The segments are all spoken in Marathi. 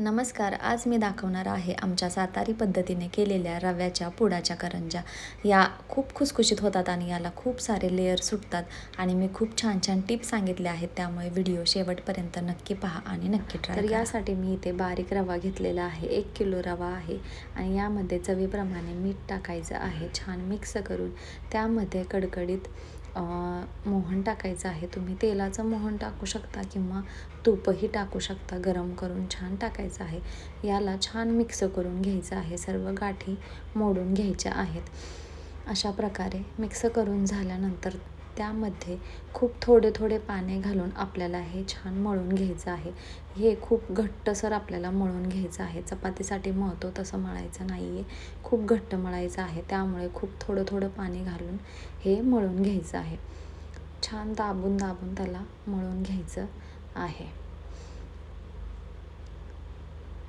नमस्कार आज मी दाखवणार आहे आमच्या सातारी पद्धतीने केलेल्या रव्याच्या पुडाच्या करंजा या खूप खुसखुशीत होतात आणि याला खूप सारे लेअर सुटतात आणि मी खूप छान छान टिप्स सांगितले आहेत त्यामुळे व्हिडिओ शेवटपर्यंत नक्की पहा आणि नक्की ट्राय तर यासाठी मी इथे बारीक रवा घेतलेला आहे एक किलो रवा आहे आणि यामध्ये चवीप्रमाणे मीठ टाकायचं आहे छान मिक्स करून. त्यामध्ये कडकडीत मोहन टाकायचं आहे. तुम्ही तेलाचं मोहन टाकू शकता किंवा तूपही टाकू शकता. गरम करून छान टाकायचं आहे. याला छान मिक्स करून घ्यायचं आहे. सर्व गाठी मोडून घ्यायच्या आहेत. अशा प्रकारे मिक्स करून झाल्यानंतर त्यामध्ये खूप थोडे थोडे पाणी घालून आपल्याला हे छान मळून घ्यायचं आहे. हे खूप घट्टसर आपल्याला मळून घ्यायचं आहे. चपातीसाठी मळतो तसं मळायचं नाही आहे खूप घट्ट मळायचं आहे. त्यामुळे खूप थोडं थोडं पाणी घालून हे मळून घ्यायचं आहे. छान दाबून दाबून त्याला मळून घ्यायचं आहे.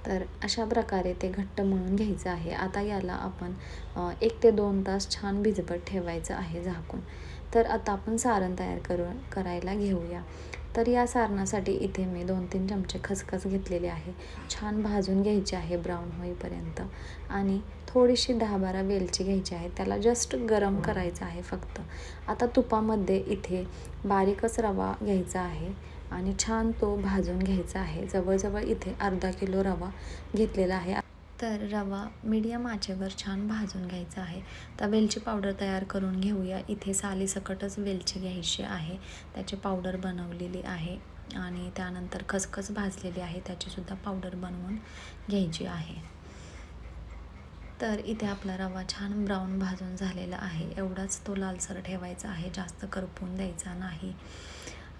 तर अशा प्रकारे ते घट्ट मळून घ्यायचं आहे. आता याला आपण एक ते दोन तास छान भिजवत ठेवायचं आहे झाकून. तर आता आपण सारण तयार करू करायला घेऊया. तर या सारणासाठी इथे मी दोन तीन चमचे खसखस घेतलेले आहे. छान भाजून घ्यायचे आहे ब्राऊन होईपर्यंत. आणि थोडीशी दहा बारा वेलची घ्यायची आहे. त्याला जस्ट गरम करायचं आहे फक्त. आता तुपामध्ये इथे बारीकच रवा घ्यायचा आहे आणि छान तो भाजून घ्यायचा आहे. जवळजवळ इथे अर्धा किलो रवा घेतलेला आहे. तर रवा मीडियम आचेवर छान भाजून घ्यायचा आहे. तर वेलची पावडर तयार करून घेऊया. इथे सालीसकटच वेलची घ्यायची आहे. त्याची पावडर बनवलेली आहे आणि त्यानंतर खसखस भाजलेली आहे. त्याचीसुद्धा पावडर बनवून घ्यायची आहे. तर इथे आपला रवा छान ब्राऊन भाजून झालेला आहे. एवढाच तो लालसर ठेवायचा आहे. जास्त करपून द्यायचा नाही.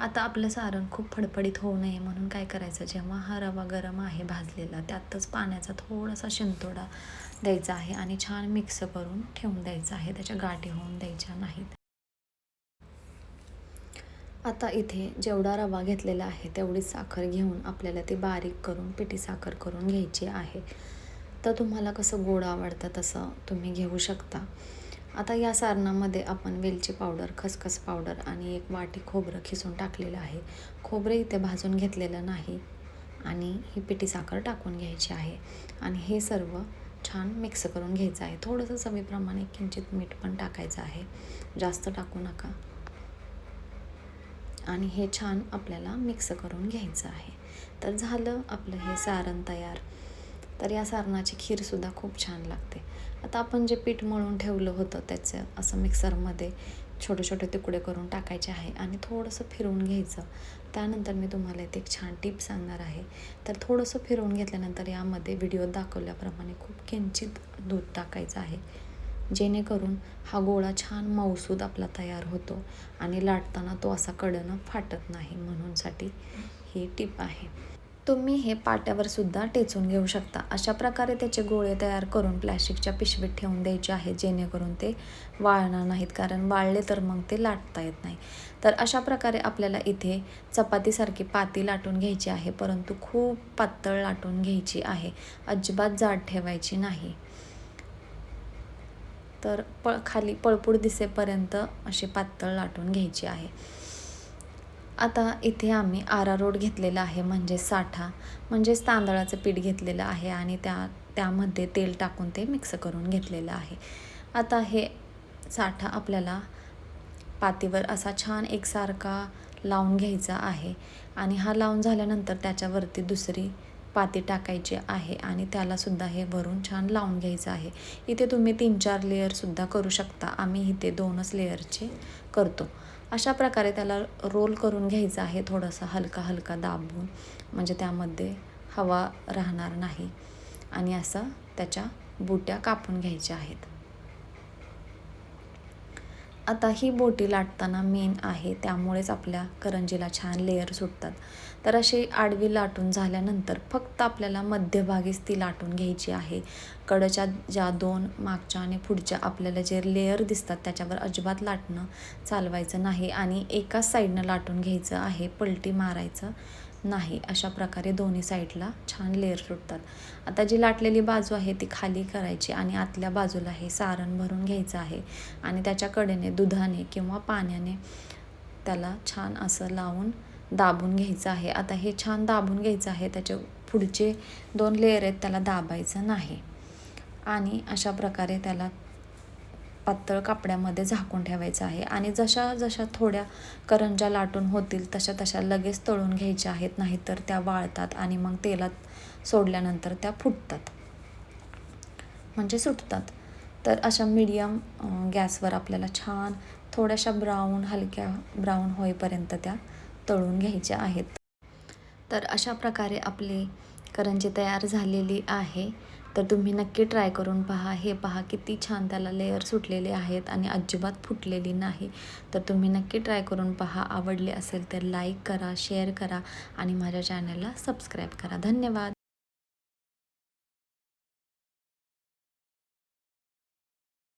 आता आपलं सारण खूप फडफडीत होऊ नये म्हणून काय करायचं? जेव्हा हा रवा गरम आहे भाजलेला त्यातच पाण्याचा थोडासा शिंतोडा द्यायचा आहे आणि छान मिक्स करून ठेवून द्यायचा आहे. त्याच्या गाठी होऊन द्यायच्या नाहीत. आता इथे जेवढा रवा घेतलेला आहे तेवढीच साखर घेऊन आपल्याला ती बारीक करून पिठी साखर करून घ्यायची आहे. तर तुम्हाला कसं गोड आवडतं तसं तुम्ही घेऊ शकता. आता या सारणामध्ये आपण वेलची पावडर खसखस पावडर आणि एक वाटी खोबरं खिसून टाकलेलं आहे. खोबरं इथे भाजून घेतलेलं नाही आणि ही पिठी साखर टाकून घ्यायची आहे. आणि हे सर्व छान मिक्स करून घ्यायचं आहे. थोडंसं चवीप्रमाणे किंचित मीठ पण टाकायचं आहे. जास्त टाकू नका. आणि हे छान आपल्याला मिक्स करून घ्यायचं आहे. तर झालं आपलं हे सारण तयार. तर या सारणाची खीरसुद्धा खूप छान लागते. आता आपण जे पीठ मळून ठेवलं होतं त्याचं असं मिक्सरमध्ये छोटे छोटे तुकडे करून टाकायचे आहे आणि थोडंसं फिरवून घ्यायचं. त्यानंतर मी तुम्हाला इथे एक छान टिप सांगणार आहे. तर थोडंसं फिरवून घेतल्यानंतर यामध्ये व्हिडिओत दाखवल्याप्रमाणे खूप किंचित दूध टाकायचं आहे. जेणेकरून हा गोळा छान मऊसूद आपला तयार होतो आणि लाटताना तो असा कडनं फाटत नाही म्हणूनसाठी ही टिप आहे. तुम्ही हे पाट्यावर सुद्धा टेचून घेऊ शकता. अशा प्रकारे त्याचे गोळे तयार करून प्लॅस्टिकच्या पिशवीत ठेवून द्यायचे आहेत जेणेकरून ते वाळणार नाहीत कारण वाळले तर मग ते लाटता येत नाही. तर अशा प्रकारे आपल्याला इथे चपातीसारखी पाती लाटून घ्यायची आहे परंतु खूप पातळ लाटून घ्यायची आहे. अजिबात जाड ठेवायची नाही. तर पळ खाली पळपूड दिसेपर्यंत अशी पातळ लाटून घ्यायची आहे. आता इथे आम्ही आरारोट घेतलेला आहे म्हणजे साठा. म्हणजेच तांदळाचं पीठ घेतलेलं आहे आणि त्या त्यामध्ये तेल टाकून ते मिक्स करून घेतलेलं आहे. आता हे साठा आपल्याला पातीवर असा छान एकसारखा लावून घ्यायचा आहे आणि हा लावून झाल्यानंतर त्याच्यावरती दुसरी पाती टाकायची आहे आणि त्यालासुद्धा हे वरून छान लावून घ्यायचं आहे. इथे तुम्ही तीन चार लेअरसुद्धा करू शकता. आम्ही इथे दोनच लेअरचे करतो. अशा प्रकारे त्याला रोल करून घ्यायचं आहे थोडासा हलका हलका दाबून. म्हणजे त्यामध्ये हवा राहणार नाही. आणि असं त्याच्या बुट्या कापून घ्यायच्या आहेत. आता ही बोटी लाटताना मेन आहे त्यामुळेच आपल्या करंजीला छान लेअर सुटतात. तर अशी आडवी लाटून झाल्यानंतर फक्त आपल्याला मध्यभागीच ती लाटून घ्यायची आहे. कडच्या ज्या दोन मागच्या आणि पुढच्या आपल्याला जे लेअर दिसतात त्याच्यावर अजिबात लाटणं चालवायचं नाही आणि एकाच साईडनं लाटून घ्यायचं आहे पलटी मारायचं. नाही अशा प्रकारे दोन्ही साईडला छान लेअर सुटतात. आता जी लाटलेली बाजू आहे ती खाली करायची आणि आतल्या बाजूला हे सारण भरून घ्यायचं आहे आणि त्याच्या कडेने दुधाने किंवा पाण्याने त्याला छान असं लावून दाबून घ्यायचं आहे. आता हे छान दाबून घ्यायचं आहे त्याचे पुढचे दोन लेअर आहेत त्याला दाबायचं नाही. आणि अशा प्रकारे त्याला पातळ कापड्यामध्ये झाकून ठेवायचं आहे. आणि जशा जशा थोड्या करंजा लाटून होतील तशा तशा लगेच तळून घ्यायच्या आहेत नाहीतर त्या वाळतात आणि मग तेलात सोडल्यानंतर त्या फुटतात. म्हणजे सुटतात. तर अशा मीडियम गॅसवर आपल्याला छान थोड्याशा ब्राऊन हलक्या ब्राऊन होईपर्यंत त्या तळून घ्यायच्या आहेत. तर अशा प्रकारे आपली करंजी तयार झालेली आहे. तर तुम्ही नक्की ट्राय करून पहा. हे पहा किती छान त्याला लेअर सुटलेले आहेत आणि अजिबात फुटलेली नाही. तर तुम्ही नक्की ट्राय करून पहा. आवडले असेल तर लाईक करा शेअर करा आणि माझ्या चॅनलला सबस्क्राईब करा. धन्यवाद.